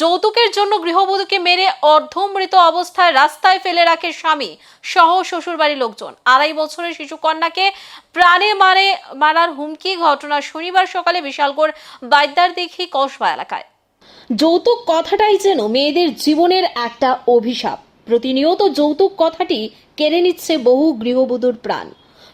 যৌতুকের জন্য গৃহবধূকে মেরে অর্ধমৃত অবস্থায় রাস্তায় ফেলে রাখে স্বামী, সহ শ্বশুরবাড়ির লোকজন। আড়াই বছরের শিশু কন্যাকে প্রাণে মারে মারার হুমকি ঘটনা শনিবার সকালে বিশালগড় বাইদ্যার দিঘি কসবা এলাকায়। যৌতুক কথাটাই যেন মেয়েদের জীবনের একটা অভিশাপ। প্রতিনিয়ত যৌতুক কথাটি কেড়ে নিচ্ছে বহু গৃহবধূর প্রাণ।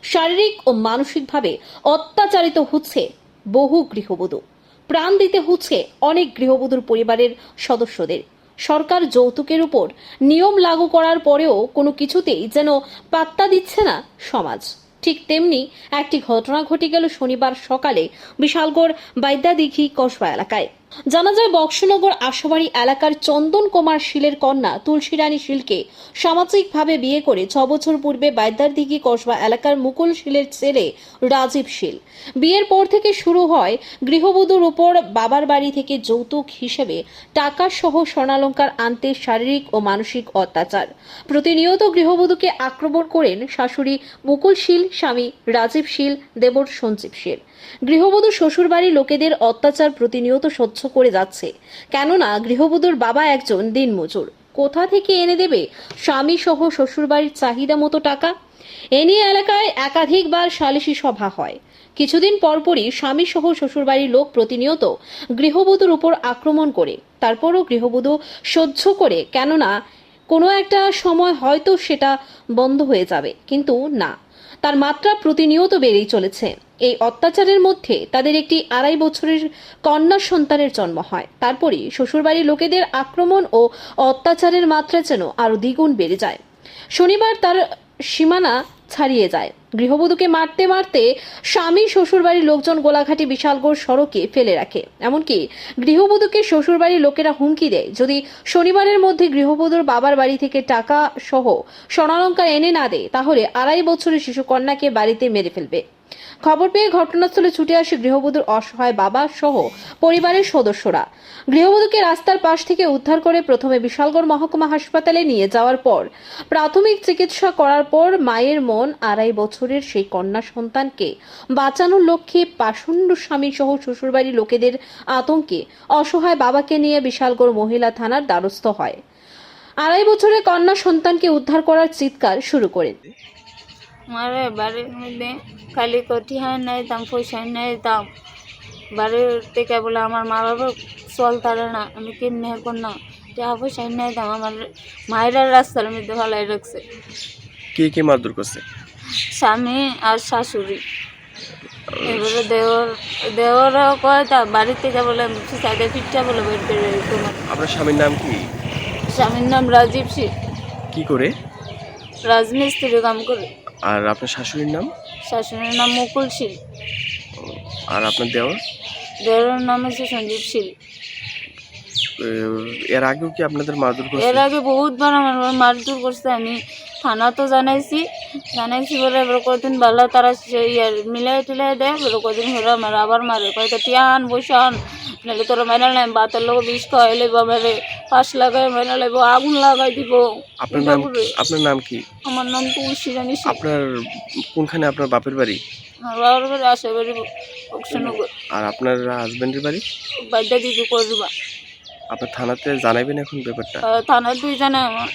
শারীরিক ও মানসিকভাবে অত্যাচারিত হচ্ছে বহু গৃহবধূ। প্রাণ দিতে হচ্ছে অনেক গৃহবধূর পরিবারের সদস্যদের। সরকার যৌতুকের উপর নিয়ম লাগু করার পরেও কোনো কিছুতেই যেন পাত্তা দিচ্ছে না সমাজ। ঠিক তেমনি একটি ঘটনা ঘটে গেল শনিবার সকালে বিশালগড় বাইদ্যাদিঘি কসবা এলাকায়। জানা যায় বক্সনগর আশাবাড়ি এলাকার চন্দন কুমার শীলের কন্যা তুলসী রানী শীলকে সামাজিকভাবে বিয়ে করে ছ বছর পূর্বে বাইদ্যারদিঘি কসবা এলাকার মুকুল শীলের ছেলে রাজীব শীল। বিয়ের পর থেকে শুরু হয় গৃহবধূর উপর বাবার বাড়ি থেকে যৌতুক হিসেবে টাকা সহ স্বর্ণালঙ্কার আনতে শারীরিক ও মানসিক অত্যাচার। প্রতিনিয়ত গৃহবধূকে আক্রমণ করেন শাশুড়ি মুকুল শীল, স্বামী রাজীব শীল, দেবর সঞ্জীব শীল। গৃহবধূ শ্বশুরবাড়ির লোকেদের অত্যাচার প্রতিনিয়ত সহ্য করে যাচ্ছে। কেননা গৃহবধূর বাবা একজন দিনমজুর। কোথা থেকে এনে দেবে? স্বামী সহ শ্বশুরবাড়ির চাহিদা মতো টাকা? এ নিয়ে এলাকায় একাধিকবার সালিশি সভা হয়। কিছুদিন পরপরই স্বামী সহ শ্বশুরবাড়ির লোক প্রতিনিয়ত গৃহবধূর উপর আক্রমণ করে। তারপরও গৃহবধূ সহ্য করে, কেননা কোনো একটা সময় হয়তো সেটা বন্ধ হয়ে যাবে। কিন্তু না তার মাত্রা প্রতিনিয়ত বেড়েই চলেছে। এই অত্যাচারের মধ্যে তাদের একটি আড়াই বছরের কন্যা সন্তানের জন্ম হয়। তারপরই শ্বশুরবাড়ির লোকেদের আক্রমণ ও অত্যাচারের মাত্রা যেন আরও দ্বিগুণ বেড়ে যায়। শনিবার তার সীমানা ছাড়িয়ে যায়। গৃহবধূকে মারতে মারতে স্বামী শ্বশুরবাড়ির লোকজন গোলাঘাটি বিশালগড় সড়কে ফেলে রাখে। এমনকি গৃহবধূকে শ্বশুরবাড়ির লোকেরা হুমকি দেয়। যদি শনিবারের মধ্যে গৃহবধূর বাবার বাড়ি থেকে টাকা সহ স্বর্ণালঙ্কার এনে না দেয়, তাহলে আড়াই বছরের শিশুকন্যাকে বাড়িতে মেরে ফেলবে। খবর পেয়ে ঘটনাস্থলে ছুটে আসে গৃহবধূর অসহায় বাবা সহ পরিবারের সদস্যরা। গৃহবধূকে রাস্তার পাশ থেকে উদ্ধার করে প্রথমে বিশালগড় মহকুমা হাসপাতালে নিয়ে যাওয়ার পর, প্রাথমিক চিকিৎসা করার পর মায়ের মন আড়াই বছরের সেই কন্যা সন্তানকে বাঁচানোর লক্ষ্যে পাষণ্ড স্বামী সহ শ্বশুরবাড়ির লোকেদের আতঙ্কে অসহায় বাবাকে নিয়ে বিশালগড় মহিলা থানার দ্বারস্থ হয়। আড়াই বছরের কন্যা সন্তানকে উদ্ধার করার চিৎকার শুরু করেন মারে বাড়ির মধ্যে খালি হয় নাই দাম পয়সা নাই দাম বাড়ির থেকে বলে আমার মা বাবা চল তারে না আমি কেমনে এখন না। টাকা পয়সা নাই দাম আমার মায়েরা রাস্তার মধ্যে ভালাই রাখছে। কি কি মারধর করছে? স্বামী আর শাশুড়ি। এবারে দেওর দেওরও কয় তা বাড়ি থেকে বলে সাইডে ফিটটা বলে বের করে তোমার আপনার স্বামীর নাম কি? স্বামীর নাম রাজীব সিং কি করে? রাজমিস্ত্রি কাম করে। আর আপনার শাশুড়ির নাম? শাশুড়ির নাম মুকুল শীল। আর আপনার দেওয়ার দেওরের নাম হচ্ছে সঞ্জীব শীল। এর আগেও কি আপনাদের মারধর করছে? এর আগে বহুতবার আমার মারধর করছে। আমি থানা তো জানাইছি। জানাইছি বলে এবার কদিন বালা তারা সেই আর মিলাই টিলাই দেয়। বলে কদিন হলো আমার আবার মারে। কয়তো টিয়ান বসান নাহলে তোরা মেনে নেয় বাতের লোক বিষ খাওয়াই লেব আমারে। পাশ লাগাই মেনে লেব আগুন লাগাই দিব। আপনার নাম। আপনার নাম কি? আমার নাম তুলসী রানী। আপনার কোনখানে আপনার বাপের বাড়ি? বাবার বাড়ি আসে বাড়ি অক্সনগর আর আপনার হাজবেন্ডের বাড়ি? বাদ্যা দিদি করবা। আপনার থানাতে জানাবেন এখন ব্যাপারটা? থানার দুইজনে আমার।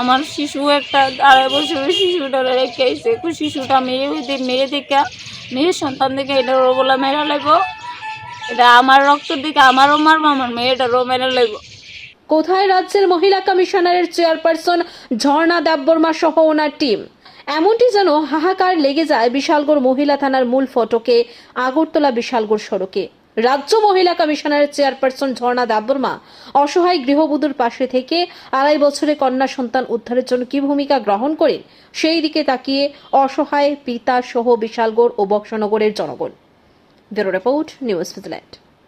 আমার শিশু একটা আড়াই বছরের শিশুটা রেখে আইসে শিশুটা মেয়ে মেয়ে দিকে মেয়ের সন্তান দিকে এটা বলে মেরা লাগবো এটা আমার রক্তের দিকে আমারও মারবো আমার মেয়েটারও মেরা লাগবো কোথায় রাজ্যের মহিলা কমিশনারের চেয়ারপারসন ঝর্ণা দেববর্মা সহ ওনার টিম? এমনটি যেন হাহাকার লেগে যায় বিশালগড় মহিলা থানার মূল ফটকে, আগরতলা বিশালগড় সড়কে। রাজ্য মহিলা কমিশনারের চেয়ারপারসন ঝর্ণা দেববর্মা অসহায় গৃহবধূর পাশে থেকে আড়াই বছরে কন্যা সন্তান উদ্ধারের জন্য কি ভূমিকা গ্রহণ করেন? সেই দিকে তাকিয়ে অসহায় পিতা সহ বিশালগড় ও বক্সনগরের জনগণ। Report, news vigilante